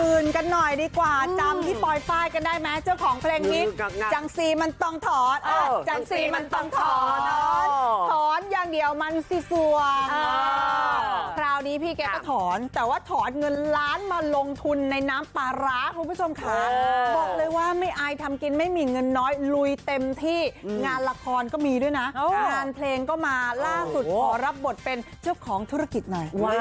ตื่นกันหน่อยดีกว่าจำที่ปอยฝ้ายกันได้ไหมเจ้าของเพลงฮิตงักงักจังซีมันต้องถอนเออจังซีมันต้องถอนเออถอนอย่างเดียวมันสิสวงเออค ราวนี้พี่แกก็ถอน แต่ว่าถอนเงินล้านมาลงทุนในน้ำปลาร้าคุณผู้ชมค่ะเออบอกเลยว่าไม่อายทำกินไม่มีเงินน้อยลุยเต็มที่งานละครก็มีด้วยนะโอ้งานเพลงก็มาล่าสุดโอ้ขอรับบทเป็นเจ้าของธุรกิจหน่อยว้า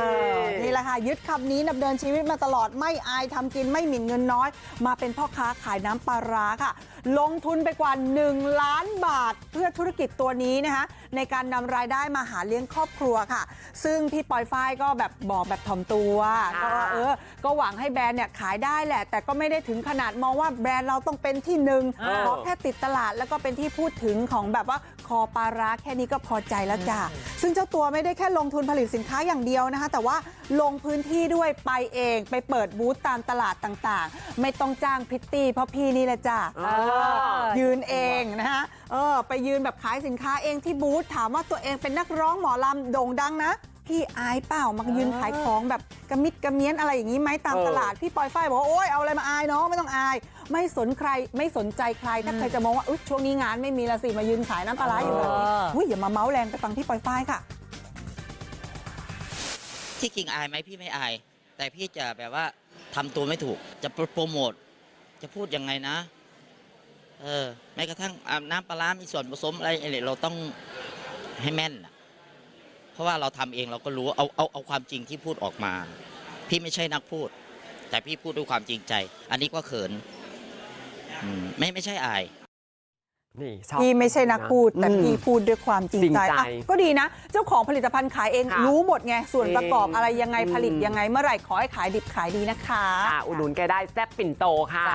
วนี่แหละค่ะยึดคำนี้ดำเนินชีวิตมาตลอดไม่อายทำกินไม่หมิ่นเงินน้อย มาเป็นพ่อค้าขายน้ำปลาร้าค่ะ ลงทุนไปกว่า 1 ล้านบาทเพื่อธุรกิจตัวนี้นะคะในการนำรายได้มาหาเลี้ยงครอบครัวค่ะ ซึ่งพี่ปอยฝ้ายก็แบบบอกแบบถ่อมตัวค่ะก็เออก็หวังให้แบรนด์เนี่ยขายได้แหละ แต่ก็ไม่ได้ถึงขนาดมองว่าแบรนด์เราต้องเป็นที่หนึ่งเออขอแค่ติดตลาดแล้วก็เป็นที่พูดถึงของแบบว่าคอปลาร้าแค่นี้ก็พอใจแล้วจ้ะซึ่งเจ้าตัวไม่ได้แค่ลงทุนผลิตสินค้าอย่างเดียวนะคะ แต่ว่าลงพื้นที่ด้วยไปเองไปเปิดบูธตามตลาดต่างๆ ไม่ต้องจ้างพริตตี้เพราะพี่นี่แหละจ้ะเออยืนเองนะคะเออไปยืนแบบขายสินค้าเองที่บูธถามว่าตัวเองเป็นนักร้องหมอลำโด่งดังนะ พี่อายเปล่ามายืนขายของแบบกระมิดกระเมียนอะไรอย่างนี้ไหมตามเออตลาดพี่ปอยฝ้ายบอกว่าโอ๊ยเอาอะไรมาอายน้องไม่ต้องอาย ไม่สนใครไม่สนใจใครถ้าใครจะมองว่าอุ๊ยช่วงนี้งานไม่มีละสิมายืนขายน้ำปลาร้าอยู่แบบนี้เอออุ้ยอย่ามาเมาส์แรงไปฟังพี่ปอยฝ้ายค่ะ ที่จริงอายไหมพี่ไม่อาย แต่พี่จะแบบว่าทำตัวไม่ถูก จะโปรโมทจะพูดยังไงนะ เออแม้กระทั่งอ่าน้ำปลาร้ามีส่วนผสมอะไรอะไรเราต้องให้แม่นน่ะเพ ราะว่าเราทำเองเราก็รู้เอาเอาเอาความจริงที่พูดออกมา พี่ไม่ใช่นักพูด แต่พี่พูดด้วยความจริงใจ อันนี้ก็เขินอืมไม่ไม่ใช่อายนี่ชอบพี่ไม่ใช่นักพูด แต่อืมพี่พูดด้วยความจริงจริงใจใจอะก็ดีนะ เจ้าของผลิตภัณฑ์ขายเองค่ะรู้หมดไง ส่วนประกอบจริงอะไรยังไงอืมผลิตยังไงเมื่อไหร่ขอให้ขายดิบขายดีนะคะอะอุดหนุนแกได้แซ่บปิ่นโตค่ะ